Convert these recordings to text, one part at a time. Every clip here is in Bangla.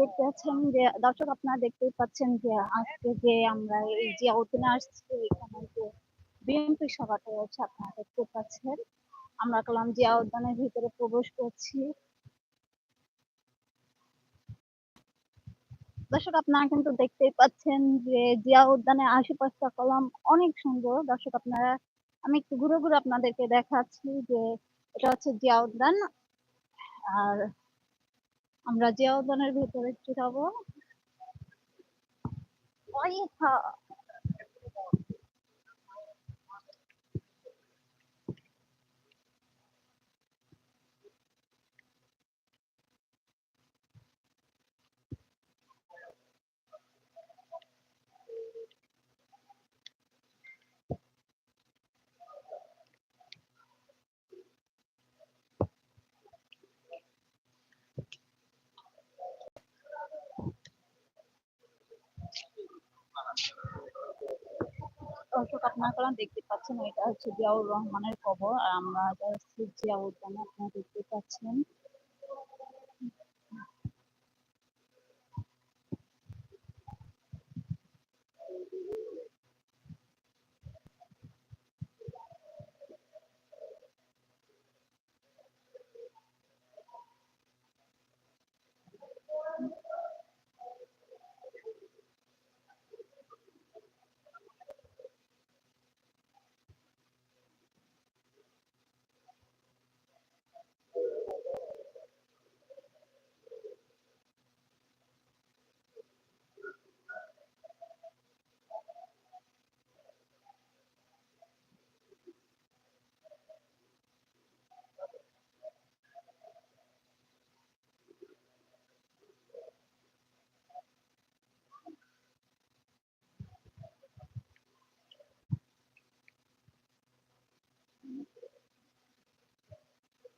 দেখতে পাচ্ছেন যে, দর্শক আপনারা দেখতেই পাচ্ছেন যে, আজকে যে আমরা এই যে উদ্যানে আসছি, এখানে যে বিএনপি সভাটা হচ্ছে আপনারা দেখতে পাচ্ছেন। আমরা কলাম জিয়া উদ্যানের ভিতরে প্রবেশ করছি। দর্শক, আপনারা কিন্তু দেখতেই পাচ্ছেন যে, জিয়া উদ্যানের আশেপাশটা কলাম অনেক সুন্দর। দর্শক, আপনারা, আমি একটু ঘুরে ঘুরে আপনাদেরকে দেখাচ্ছি যে, এটা হচ্ছে জিয়া উদ্যান। আর আমরা জিয়া উদ্যানের ভেতরে একটু যাব। দর্শক আপনারা দেখতে পাচ্ছেন, এটা হচ্ছে জিয়াউর রহমানের কবর আর আমরা এটা হচ্ছে জিয়াউর রহমান আপনারা দেখতে পাচ্ছেন।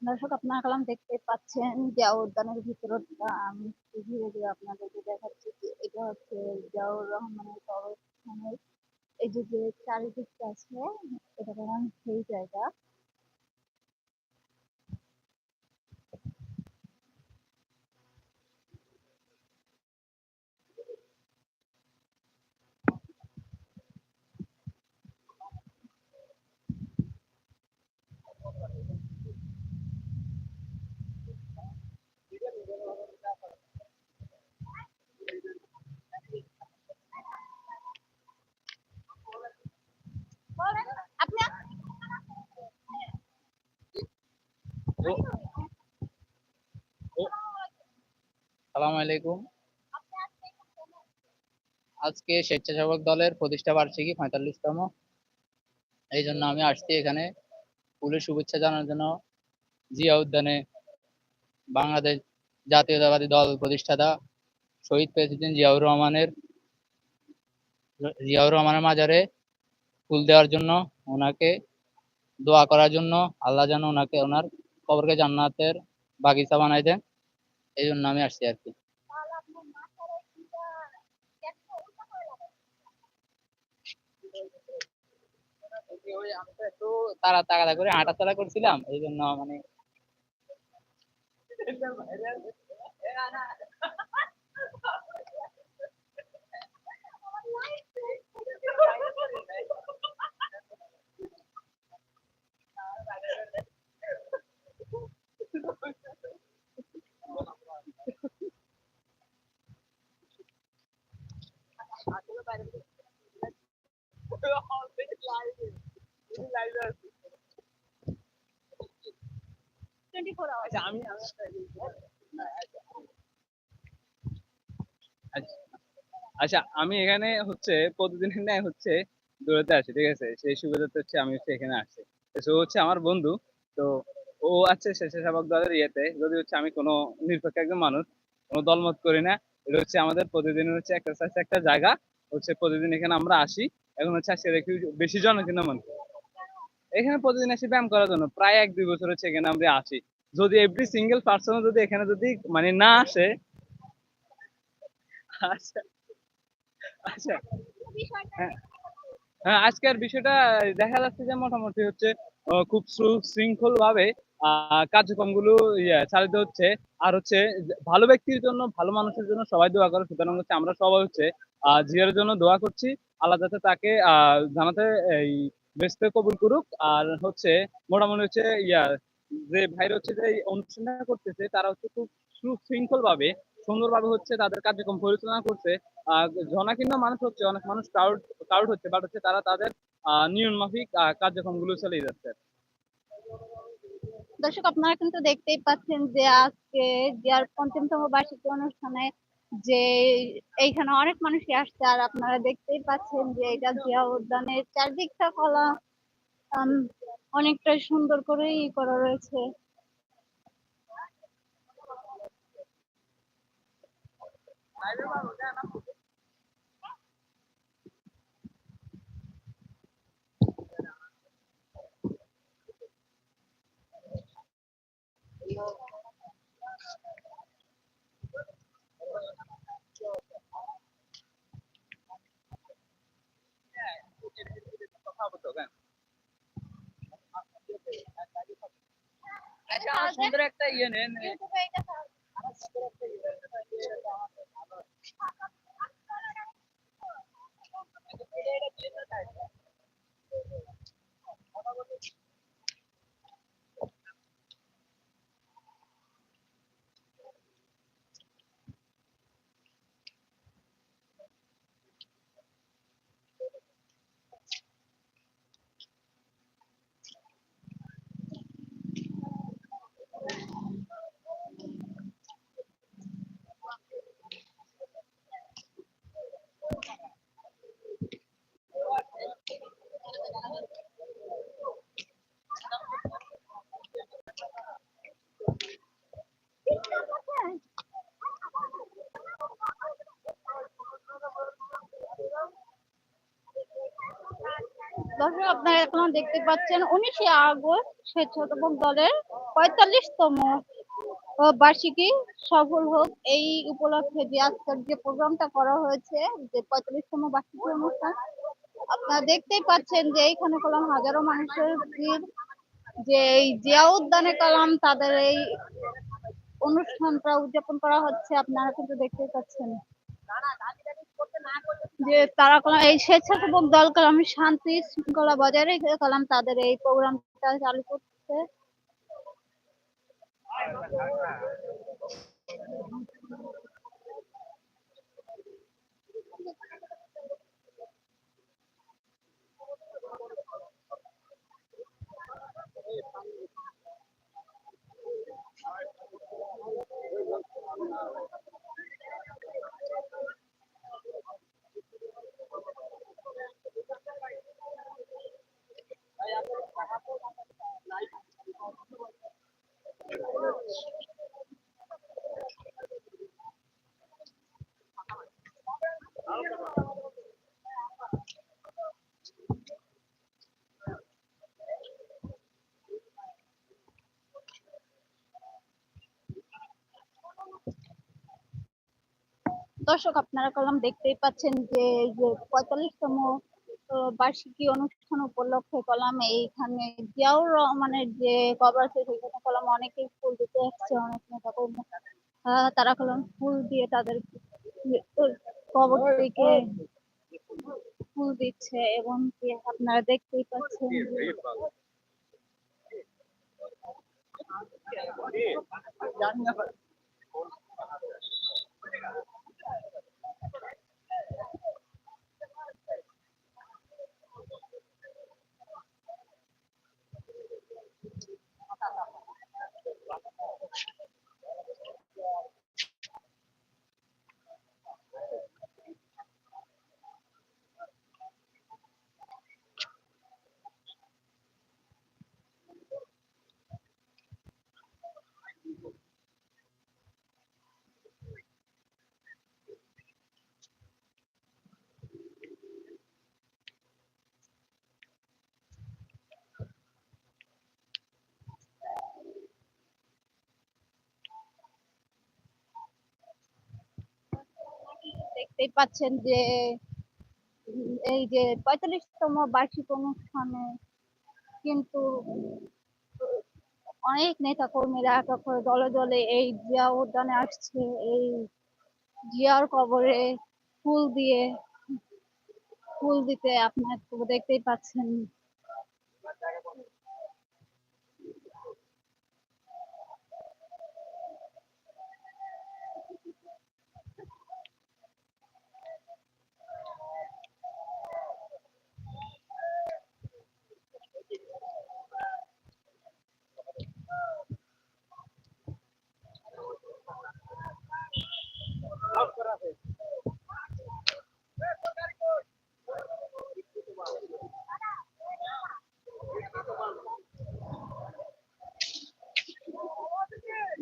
দর্শক, আপনারা কালাম দেখতে পাচ্ছেন জিয়া উদ্যানের ভিতরটা। আমি ঘুরে ধীরে আপনাদেরকে দেখাচ্ছি যে এটা হচ্ছে জিয়াউর রহমানের কবরস্থানের এই যে যে চারিদিকটা আছে এটা হচ্ছে সেই জায়গা। সালাম আলাইকুম আজকে স্বেচ্ছাসেবক দলের প্রতিষ্ঠা বার্ষিকী পঁয়তাল্লিশতম। এই জন্য আমি আসছি এখানে। ফুলের শুভেচ্ছা জানানোর জন্য জিয়া উদ্যানে বাংলাদেশ জাতীয়তাবাদী দল প্রতিষ্ঠাতা শহীদ প্রেসিডেন্ট জিয়াউর রহমানের জিয়াউর রহমানের মাজারে ফুল দেওয়ার জন্য ওনাকে দোয়া করার জন্য আল্লাহ যেন ওনাকে ওনার কবরকে জান্নাতের বাগিচা বানাই এই জন্য আমি আসছি আর কি। একটু তারা তাড়া করে হাঁটাচলা করছিলাম এই জন্য মানে আচ্ছা আমি এখানে হচ্ছে প্রতিদিনের ন্যায় হচ্ছে দৌড়াতে আসি, ঠিক আছে? সেই সুবিধাতে হচ্ছে আমি হচ্ছে এখানে আসছি ও হচ্ছে আমার বন্ধু, তো ও আছে স্বেচ্ছাসেবক দলের ইয়েতে, যদি হচ্ছে আমি কোনো নিরপেক্ষ একজন মানুষ, কোনো দলমত করি না, এটা হচ্ছে আমাদের প্রতিদিনের হচ্ছে এক্সারসাইজ একটা জায়গা, হচ্ছে প্রতিদিন এখানে আমরা আসি। এখন হচ্ছে আজকে দেখি বেশি জনকিনা মানুষ এখানে প্রতিদিন আসি ব্যায়াম করার জন্য প্রায় এক দুই বছর হচ্ছে এখানে আমরা আসি যদি এভরি সিঙ্গেল পার্সন যদি এখানে যদি মানে না আসে আচ্ছা আচ্ছা হ্যাঁ হ্যাঁ আজকের বিষয়টা দেখা যাচ্ছে যে মোটামুটি হচ্ছে খুব সুশৃঙ্খল ভাবে কার্যক্রমগুলো ইয়ে চালিত হচ্ছে। আর হচ্ছে, ভালো ব্যক্তির জন্য, ভালো মানুষের জন্য সবাই দোয়া করে। সুতরাং হচ্ছে আমরা সবাই হচ্ছে জিয়ার জন্য দোয়া করছি। আল্লাহ যাতে তাকে জানাতে এই বেসতে কবুল করুক। আর হচ্ছে মোটামুটি হচ্ছে ইয়া, যে ভাইরা হচ্ছে যে এই অনুষ্ঠানটা করতেছে, তারা হচ্ছে খুব সুশৃঙ্খল ভাবে সুন্দরভাবে হচ্ছে তাদের কার্যক্রম পরিচালনা করছে। আহ জনাকীর্ণ মানুষ হচ্ছে, অনেক মানুষ ক্রাউড ক্রাউড হচ্ছে বাট হচ্ছে তারা তাদের নিয়ম মাফিক আহ কার্যক্রমগুলো চালিয়ে যাচ্ছে। দর্শক, আপনারা কিন্তু দেখতেই পাচ্ছেন যে আজকে জিয়ার পঞ্চমতম বার্ষিকী অনুষ্ঠানে যে এইখানে অনেক মানুষই আসছে আর আপনারা দেখতেই পাচ্ছেন যে এটা জিয়া উদ্যানের চারদিকটা কলা অনেকটাই অনেকটা সুন্দর করেই করা রয়েছে। সুন্দর একটা ইয়ে নেন দর্শক আপনারা এখন দেখতে পাচ্ছেন উনিশে আগস্ট স্বেচ্ছাসেবক দলের পঁয়তাল্লিশতম বার্ষিকী সফল হোক। এই উপলক্ষে যে আজকের যে প্রোগ্রামটা করা হয়েছে, যে পঁয়তাল্লিশতম বার্ষিকী অনুষ্ঠান, আপনারা দেখতেই পাচ্ছেন যে এইখানে কলাম হাজারো মানুষের ভিড়। যে এই জিয়া উদ্যানে কলাম, তাদের এই অনুষ্ঠানটা উদযাপন করা হচ্ছে, আপনারা কিন্তু দেখতেই পাচ্ছেন। যে তারা কলাম, এই স্বেচ্ছাসেবক দল কলাম শান্তি শৃঙ্খলা বজায় রেখে কলাম তাদের এই প্রোগ্রামটা চালু করছে। 八月份 দর্শক, আপনারা কলাম দেখতেই পাচ্ছেন যে পঁয়তাল্লিশতম বার্ষিকী অনুষ্ঠান উপলক্ষে কলাম এইখানে জিয়াউর রহমানের যে কবর আছে সেখানে কলাম অনেকেই ফুল দিতে এসছে, অনেক নেতা কর্মী তারা কলাম ফুল দিয়ে তাদের কবর থেকে ফুল দিচ্ছে এবং আপনারা দেখতেই পাচ্ছেন যে 何ですか? দেখতেই পাচ্ছেন যে, এই যে পঁয়তাল্লিশতম বার্ষিক অনুষ্ঠানে কিন্তু অনেক নেতা কর্মীরা এক করে দলে দলে এই জিয়া উদ্যানে আসছে, এই জিয়ার কবরে ফুল দিয়ে, ফুল দিতে আপনার দেখতেই পাচ্ছেন।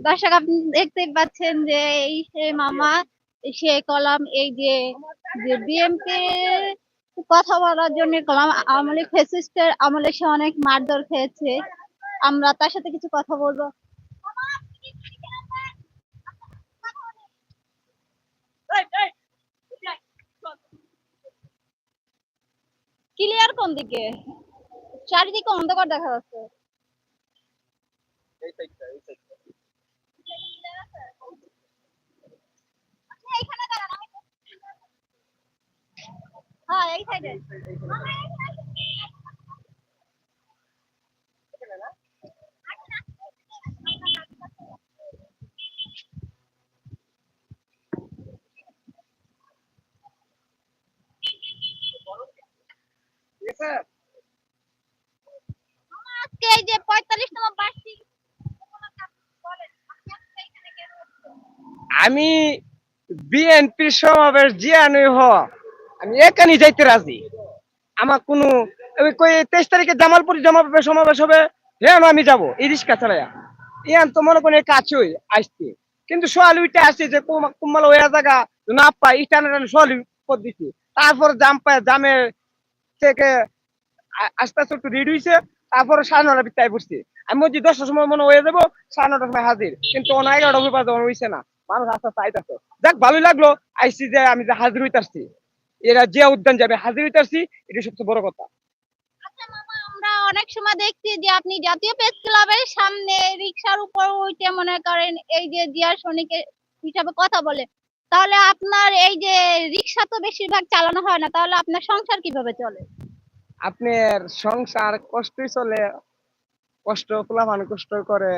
দর্শক, আপনি দেখতেই পাচ্ছেন যে এই সে মামা, সে কলাম, এই যে বিএনপি কথা বলার জন্য কলাম আমলে ফেসিস্টের আমলে সে অনেক মারধর খেয়েছে। আমরা তার সাথে কিছু কথা বলব। ক্লিয়ার কোন দিকে? চারিদিকে অন্ধকার দেখা যাচ্ছে। এই সাইডটা এই সাইডটা এইখানে দাঁড়ান আমি হ্যাঁ এই সাইডে আজকে এই যে পঁয়তাল্লিশতম বার্ষিক? আমি বিএনপির সমাবেশ জিয়ানুই হ। আমি এখানে যাইতে রাজি। আমার কোনো ওই তেইশ তারিখে জামালপুর জমাবে সমাবেশ হবে হ্যাঁ আমি যাব, এই রিক্সা চালাইয়া ইয়ান তো মনে করেন কাছেই আসছে। কিন্তু সোয়াল উইটা আসছে যে কুম- কুম্মাল ওয়া জায়গা না পাই ইটানে সোয়াল পদ দিছি। তারপর জাম পায় জামে থেকে আস্তে আস্তে একটু রেডি হয়েছে তারপরে সাড়ে নটা বিত্তায় পড়ছি। আমি বলছি দশটার সময় মনে হয়ে যাব, সাড়ে নটার সময় হাজির। কিন্তু অনেক এগারোটা পাওয়া হয়েছে না। মানুষ ভালোই লাগল। আইসি যে আমি যে হাজির হইতাছি এরা জিয়া উদ্যান যাবে হাজির হইতাছি এটা সবচেয়ে বড় কথা। আচ্ছা আমরা অনেক সময় দেখছি যে আপনি জাতীয় প্রেস ক্লাবের সামনে রিক্সার উপর উঠে মনে করেন এই যে সৈনিকের হিসাবে কথা বলে। তাহলে আপনার এই যে রিক্সা তো বেশিরভাগ চালানো হয় না তাহলে আপনার সংসার কীভাবে চলে? আপনার সংসার কষ্টই চলে। কষ্ট ফুলাফান কষ্ট করে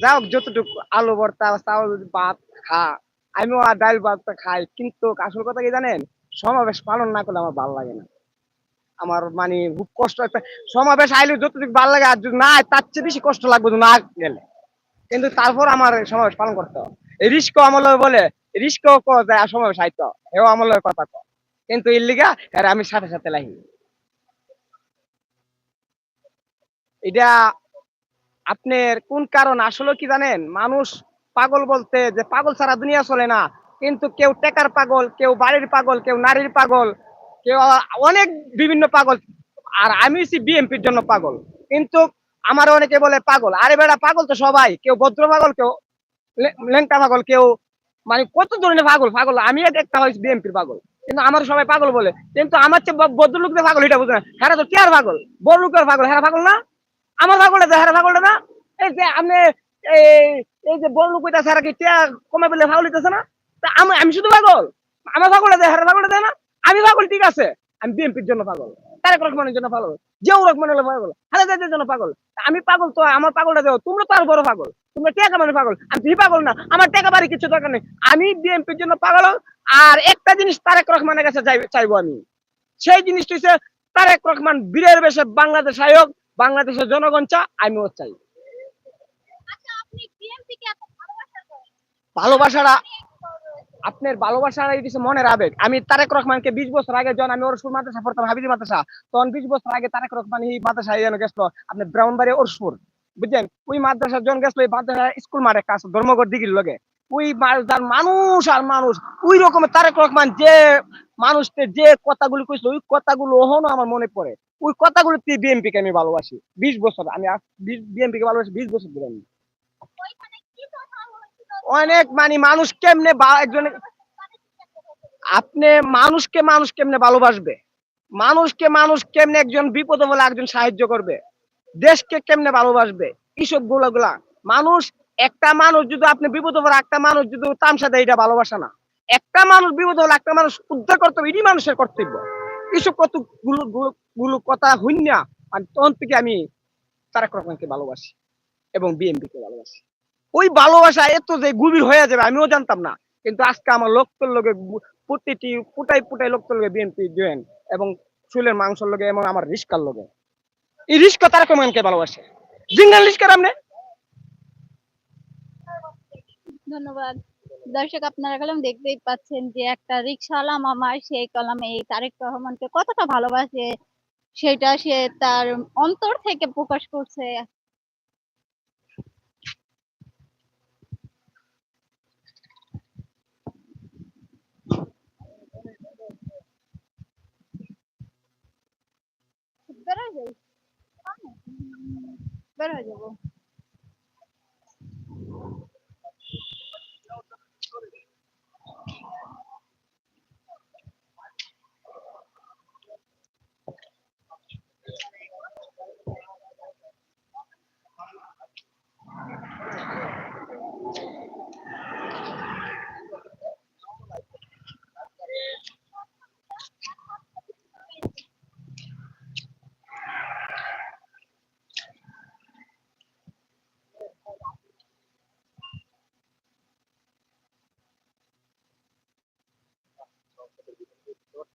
যাই হোক যতটুকু আলু, ভর্তা, চাউল, ভাত খা। আমিও আর ডাল ভাত খাই, কিন্তু আসল কথা কি জানেন? সমাবেশ পালন না করলে আমার ভালো লাগে না। আমার মানে খুব কষ্ট একটা সমাবেশ আইলে যতটুকু ভালো লাগে, আর যদি না তার চেয়ে বেশি কষ্ট লাগবে না গেলে। কিন্তু তারপর আমার সমাবেশ পালন করতে হবে। রিস্ক আমার লগে বলে রিস্ক সমাবেশ আইতো এও আমার লগে কথা কয় কিন্তু এর লিগা আর আমি সাথে সাথে লাগি এটা আপনার কোন কারণ? আসলে কি জানেন? মানুষ পাগল বলতে যে পাগল ছাড়া দুনিয়া চলে না। কিন্তু কেউ টেকার পাগল, কেউ বাড়ির পাগল, কেউ নারীর পাগল, কেউ অনেক বিভিন্ন পাগল। আর আমি বিএমপির জন্য পাগল। কিন্তু আমার অনেকে বলে পাগল। আরে বেড়া পাগল তো সবাই। কেউ ভদ্র পাগল, কেউ লেংটা পাগল, কেউ মানে কত ধরনের পাগল? পাগল আমি একটা হয়েছি বিএমপির পাগল। কিন্তু আমার সবাই পাগল বলে। কিন্তু আমার চেয়ে ভদ্রলোকদের পাগল এটা বুঝে না। হ্যাঁ তো আর পাগল বড় লোকের পাগল। হ্যাঁ পাগল না? আমার পাগলটা হ্যাঁ পাগলটা না এই যে আপনি এই যে বড় লোক কইতা সারা কি টিয়া কমে পেলে পাগল হইতেছে না? তা আমি আমি শুধু পাগল আমার পাগলটা দেয় হ্যাঁ পাগলটা দেয় না? আমি পাগল ঠিক আছে। আমি বিএনপির জন্য পাগল। তারেক রহমানের জন্য পাগল। জিয়াউর রহমানের পাগল। খালেদাদের জন্য পাগল। আমি পাগল তো, আমার পাগলটা দেও। তোমরা তো আর বড় পাগল। তোমরা টেকা মানে পাগল। আমি তুই পাগল না। আমার টেকা বাড়ি কিছু দরকার নেই। আমি বিএনপির জন্য পাগল। আর একটা জিনিস তারেক রহমানের কাছে চাই- চাইব আমি। সেই জিনিসটা হচ্ছে তারেক রহমান বীরের বেশে বাংলাদেশ আয়োগ। বাংলাদেশের জনগণ চা আমিও চাই। আচ্ছা আপনি বিএনপি কে এত ভালোবাসা করেন ভালোবাসাটা আপনার ভালোবাসার এই কিছু মনের আবেগ। আমি তারেক রহমানকে বিশ বছর আগে যখন আমি ওরসুর মাদ্রাসা পড়তাম হাবিজি মাদ্রাসা তখন বিশ বছর আগে তারেক রহমান এই মাদ্রাসায় যেন গেছিল আপনি ব্রাউনবাড়ি ওরসপুর বুঝছেন? ওই মাদ্রাসার জন গেছিল ওই মাদ্রাসা স্কুল মাঠে কাজ ধর্মগড় দিঘির লগে। ওই যার মানুষ আর মানুষ ওই রকমের তারেক রহমান যে মানুষকে যে কথাগুলো কইছিল ওই কথাগুলো ওহনো আমার মনে পড়ে। ওই কথাগুলো বিএনপি কে আমি ভালোবাসি। বিশ বছর, আমি বিএনপি কে ভালোবাসি, বিশ বছর ধরে আমি। অনেক মানে মানুষ কেমনে একজন আপনি মানুষকে মানুষ কেমনে ভালোবাসবে? মানুষকে মানুষ কেমনে একজন বিপদে বলে একজন সাহায্য করবে? দেশকে কেমনে ভালোবাসবে? গুলা গুলা মানুষ, একটা মানুষ যদি আপনি বিপদ পড়ে একটা মানুষ যদি তামসা দেয়, এটা ভালোবাসা না। একটা মানুষ বিপদ হলে একটা মানুষ উদ্ধার করতে হবে এটি মানুষের কর্তব্য। এইসব কতগুলো গুলো- কথা হইনা আর তখন থেকে আমি তারেক রহমানকে ভালোবাসি এবং বিএনপি কে ভালোবাসি। ওই ভালোবাসা এত যে গভীর হয়ে যাবে আমিও জানতাম না, কিন্তু আজকে আমার লোকতর লোকে প্রতিটি ফুটাই ফুটাই লোকতর লোকে বিএনপি জয়েন এবং চুলের মাংসর লোকে এবং আমার রিস্কার লোকে এই রিস্কা তারেক রহমানকে ভালোবাসে। জিঙ্গাল রিস্কার আপনি ধন্যবাদ। দর্শক, আপনারা কলম দেখতেই পাচ্ছেন যে একটা রিক্সাওয়ালা মামা সেই কলামে এই তারেক রহমানকে কতটা ভালোবাসে সেটা সে তার অন্তর থেকে প্রকাশ করছে। বেরো বের হয়ে যাব।